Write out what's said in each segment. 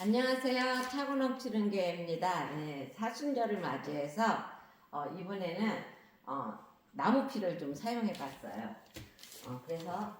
안녕하세요. 차고 넘치는 개입니다. 네, 사순절을 맞이해서 어, 이번에는 어, 나무피를 좀 사용해 봤어요. 어, 그래서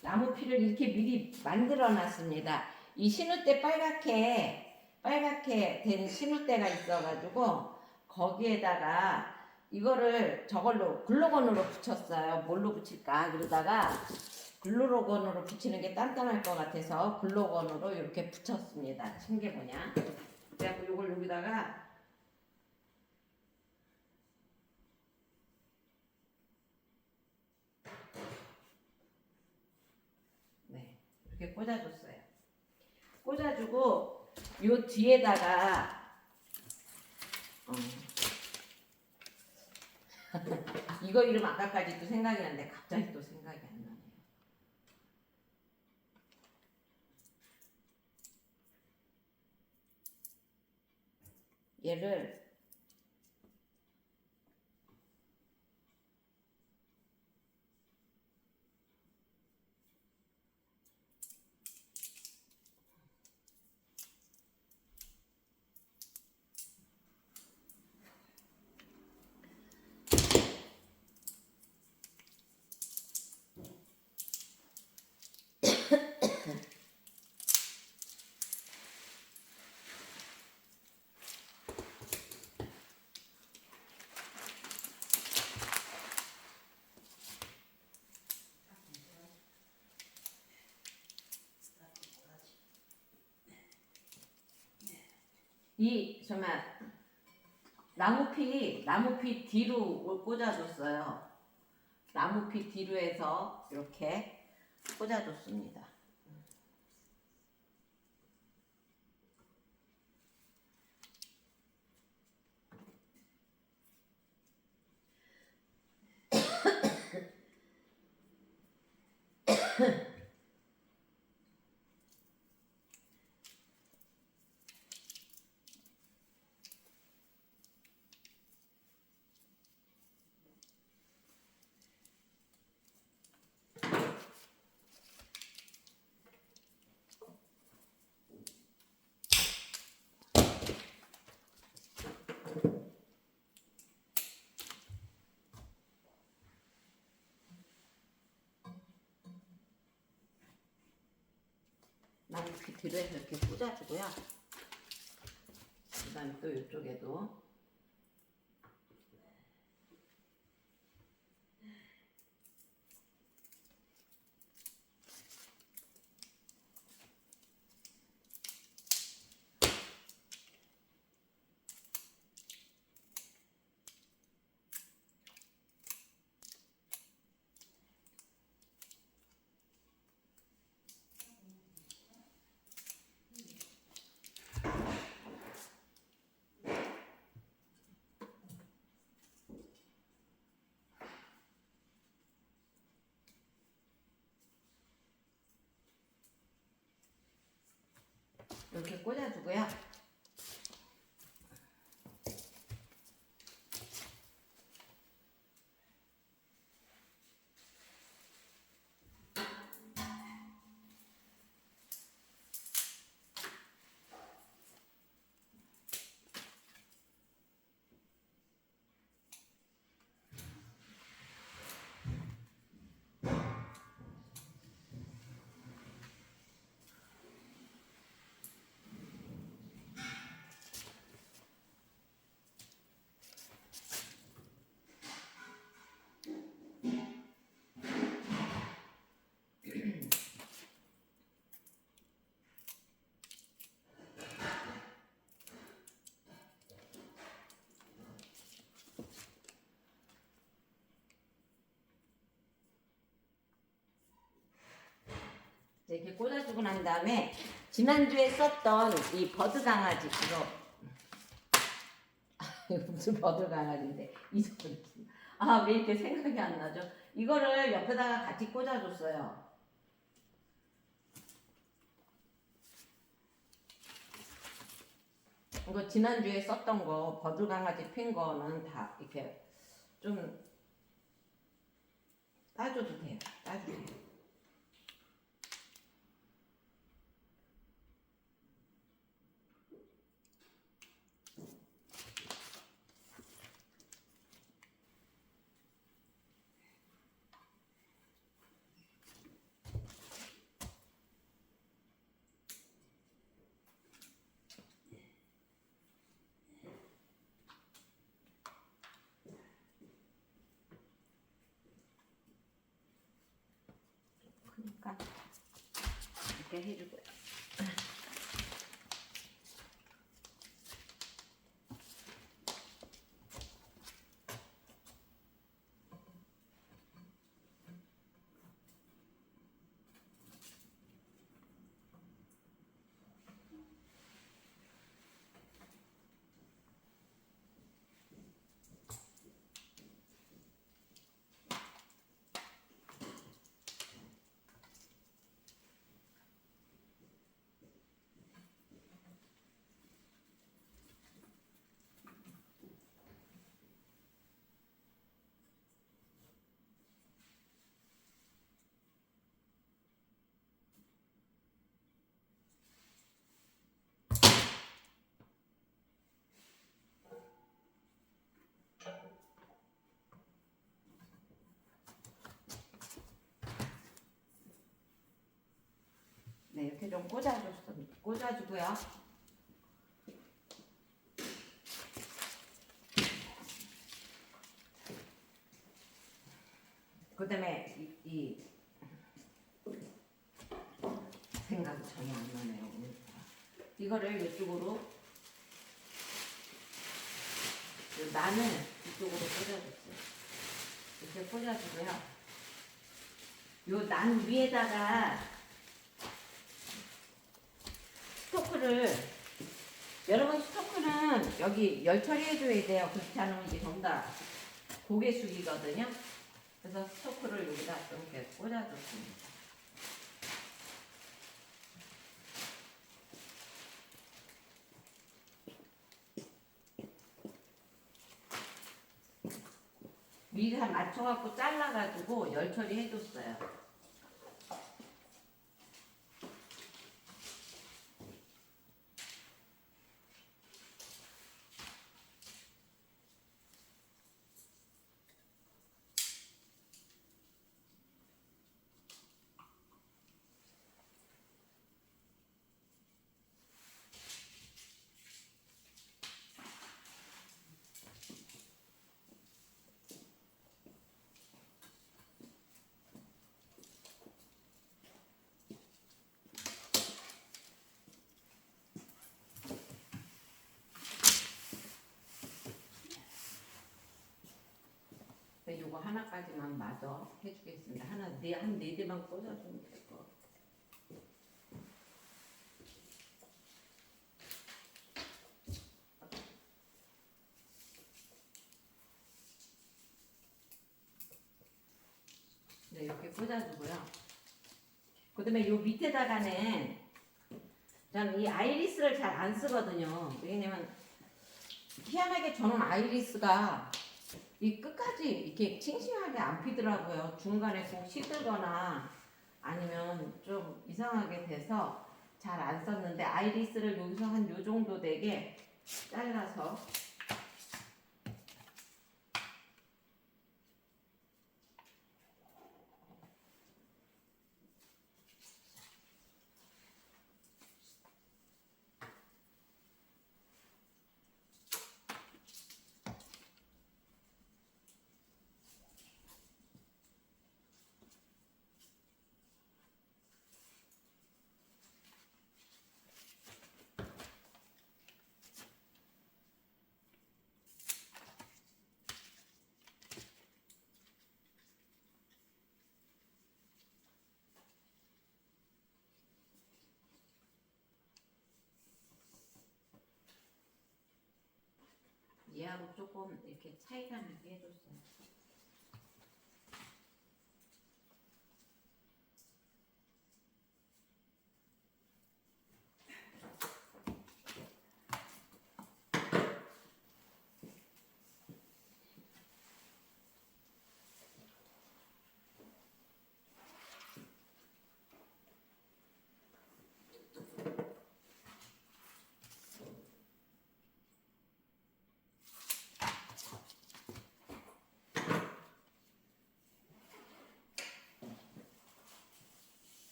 나무피를 이렇게 미리 만들어 놨습니다. 이 신우대 빨갛게 빨갛게 된 신우대가 있어가지고 거기에다가 이거를 저걸로 글루건으로 붙였어요. 뭘로 붙일까? 그러다가 글루건으로 붙이는 게 단단할 것 같아서 글루건으로 이렇게 붙였습니다. 층계 뭐냐? 그래갖고 이걸 여기다가 네 이렇게 꽂아줬어요. 꽂아주고 요 뒤에다가 어, 이거 이름 아까까지도 생각이 났는데 갑자기 또 생각이 안 나네요. 얘를 이 정말 나무피 나무피 뒤로 꽂아줬어요. 나무피 뒤로 해서 이렇게 꽂아줬습니다. 나무피 뒤로 해서 이렇게 꽂아주고요. 그 다음에 또 이쪽에도 이렇게 꽂아주고요. 이렇게 꽂아주고 난 다음에 지난주에 썼던 이 버드 강아지 이거 아, 이거 무슨 버드 강아지인데 잊어버렸어. 아왜 이렇게 생각이 안 나죠? 이거를 옆에다가 같이 꽂아줬어요. 이거 지난주에 썼던 거 버드 강아지 핀 거는 다 이렇게 좀 따줘도 돼요. 따주세요. 그러니까 이 좀 꽂아줬습니다. 꽂아주고요. 그 다음에 이, 이 생각이 전혀 안 나네요. 이거를 이쪽으로 요 나는 이쪽으로 꽂아줬어요. 이렇게 꽂아주고요. 요 난 위에다가 스토크를 여러분 스토크는 여기 열 처리해줘야 돼요. 그렇지 않으면 이게 다 고개 숙이거든요. 그래서 스토크를 여기다 좀 이렇게 꽂아줬습니다. 미리 다 맞춰갖고 잘라가지고 열 처리해줬어요. 네, 요거 하나까지만 마저 해주겠습니다. 하나 네한네 대만 꽂아주면 될 거. 네 이렇게 꽂아주고요. 그다음에 요 밑에다가는 저는 이 아이리스를 잘 안 쓰거든요. 왜냐면 희한하게 저는 아이리스가 이 끝까지 이렇게 칭칭하게 안 피더라고요. 중간에 꼭 시들거나 아니면 좀 이상하게 돼서 잘 안 썼는데 아이리스를 여기서 한 요 정도 되게 잘라서 얘하고 조금 이렇게 차이가 나게 해줬어요.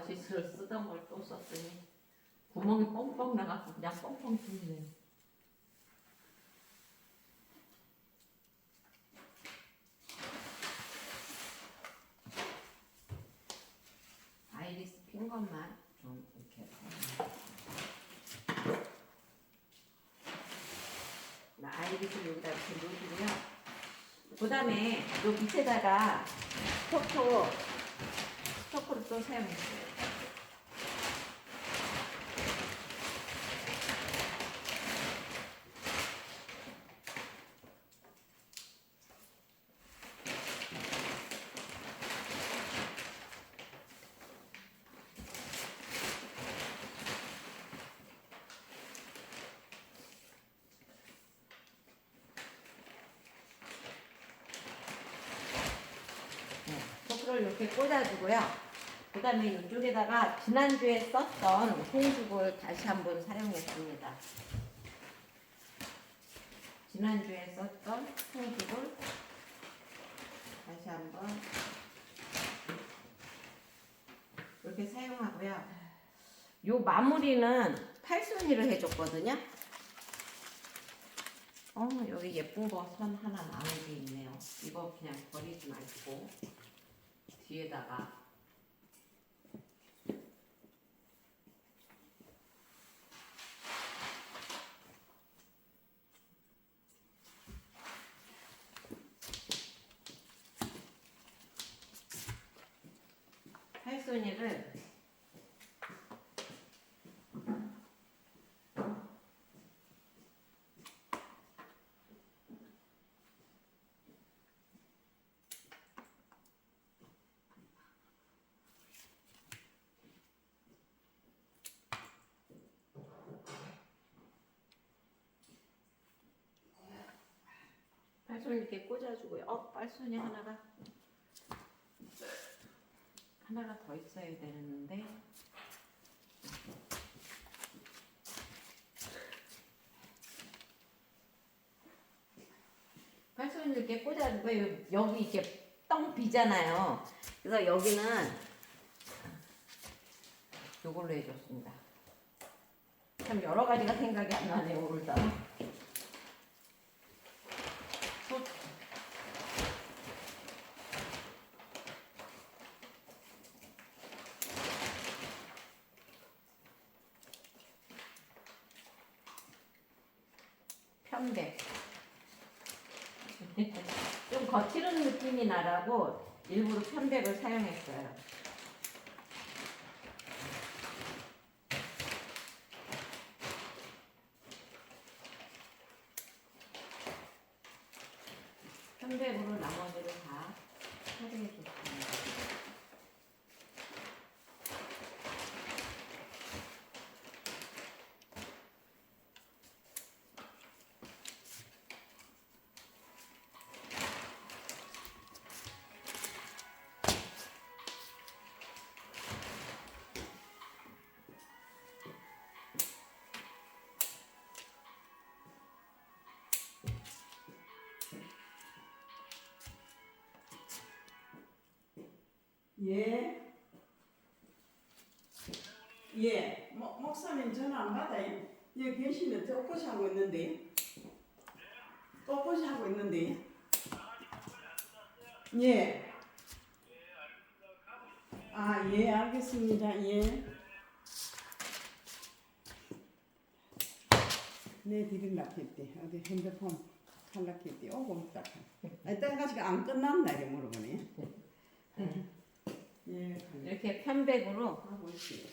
머티스를 쓰던 걸 또 썼더니 구멍이 뻥뻥 나갖고 그냥 뻥뻥 뚫리네. 아이리스 핀 것만 좀 이렇게 나 아이리스 여기다 이렇게 놓고요. 그 다음에 요 밑에다가 스토커 스토커를 또 사용했어요. 네, 스토커를 이렇게 꽂아주고요. 그 다음에 이쪽에다가 지난주에 썼던 홍죽을 다시 한번 사용했습니다. 지난주에 썼던 홍죽을 다시 한번 이렇게 사용하고요. 요 마무리는 팔순이를 해줬거든요. 어 여기 예쁜 거 선 하나 남은 게 있네요. 이거 그냥 버리지 말고 뒤에다가 팔순이를 팔순 이렇게 꽂아주고요. 어, 팔순이 하나가 하나가 더 있어야 되는데 팔순 이렇게 꽂아주고요. 여기 이렇게 똥 비잖아요. 그래서 여기는 요걸로 해줬습니다. 참 여러 가지가 생각이 안 나네요 오늘따라. 소- 편백. 좀 거칠은 느낌이 나라고 일부러 편백을 사용했어요. 편백으로 나머지를 다 처리해 줬습니 예. 예. 목, 목사님 전화 안 받아요. 예, 계시는 떡볶이 하고 있는데. 떡볶이 하고 있는데. 예. 아, 예, 알겠습니다. 예. 내 드릴라 했대. 어디 핸드폰 할라 했대. 오고 있다. 아, 때가지가 안 끝났나 이래 물어보네. 이렇게 편백으로 하고 있어요.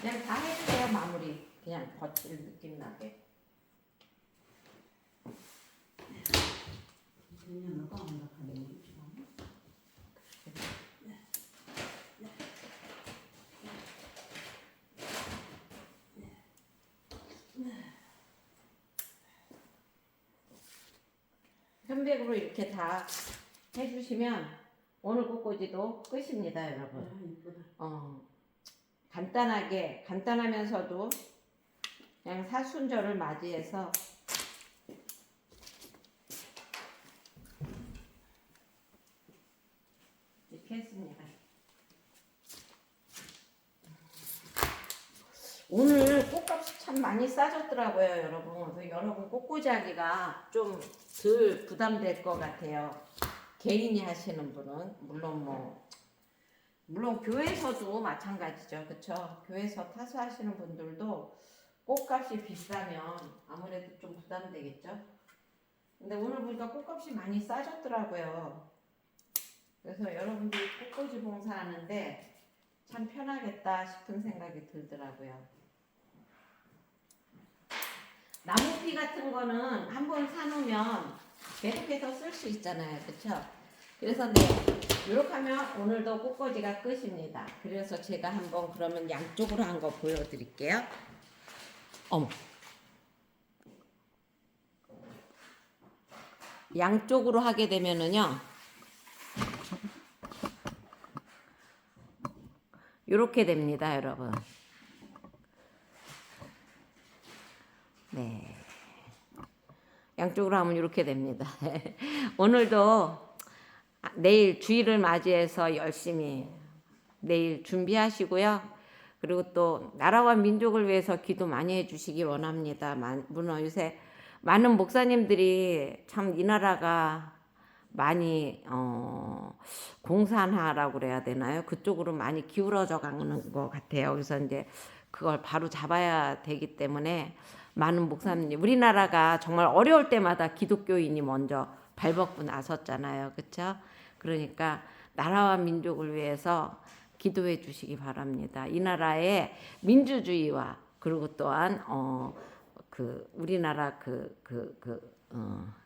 그냥 다 해주세요 마무리 그냥 거칠 느낌 나게 그냥 너가 안 나가네. 300으로 이렇게 다 해주시면 오늘 꽃꽂이도 끝입니다, 여러분. 아, 어, 간단하게, 간단하면서도 그냥 사순절을 맞이해서 이렇게 했습니다. 많이 싸졌더라고요, 여러분. 그래서 여러분 꽃꽂이하기가 좀 덜 부담될 것 같아요. 개인이 하시는 분은 물론 뭐 물론 교회에서도 마찬가지죠, 그렇죠? 교회에서 타수하시는 분들도 꽃값이 비싸면 아무래도 좀 부담되겠죠. 근데 오늘 보니까 꽃값이 많이 싸졌더라고요. 그래서 여러분들이 꽃꽂이 봉사하는데 참 편하겠다 싶은 생각이 들더라고요. 나무피 같은 거는 한 번 사놓으면 계속해서 쓸 수 있잖아요. 그쵸? 그래서 네, 이렇게 하면 오늘도 꽃꽂이가 끝입니다. 그래서 제가 한번 그러면 양쪽으로 한 거 보여드릴게요. 어머. 양쪽으로 하게 되면은요. 이렇게 됩니다, 여러분. 네. 양쪽으로 하면 이렇게 됩니다. 오늘도 내일 주일을 맞이해서 열심히 내일 준비하시고요. 그리고 또 나라와 민족을 위해서 기도 많이 해주시기 원합니다. 만- 물론 요새 많은 목사님들이 참 이 나라가 많이 어, 공산화라고 그래야 되나요? 그쪽으로 많이 기울어져 가는 것 같아요. 그래서 이제 그걸 바로 잡아야 되기 때문에 많은 목사님 우리나라가 정말 어려울 때마다 기독교인이 먼저 발벗고 나섰잖아요. 그렇죠? 그러니까 나라와 민족을 위해서 기도해 주시기 바랍니다. 이 나라의 민주주의와 그리고 또한 어 그 우리나라 그 그 그 어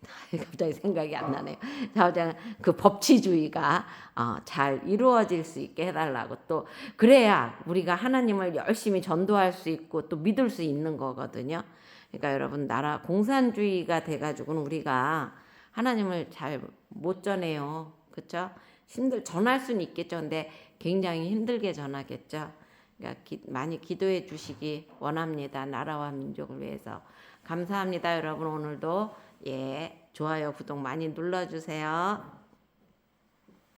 갑자기 생각이 안 나네요. 자오장 그 법치주의가 어, 잘 이루어질 수 있게 해달라고 또 그래야 우리가 하나님을 열심히 전도할 수 있고 또 믿을 수 있는 거거든요. 그러니까 여러분 나라 공산주의가 돼가지고는 우리가 하나님을 잘 못 전해요. 그렇죠? 힘들 전할 수는 있겠죠. 근데 굉장히 힘들게 전하겠죠. 그러니까 기, 많이 기도해 주시기 원합니다. 나라와 민족을 위해서 감사합니다, 여러분 오늘도 예 좋아요 구독 많이 눌러주세요.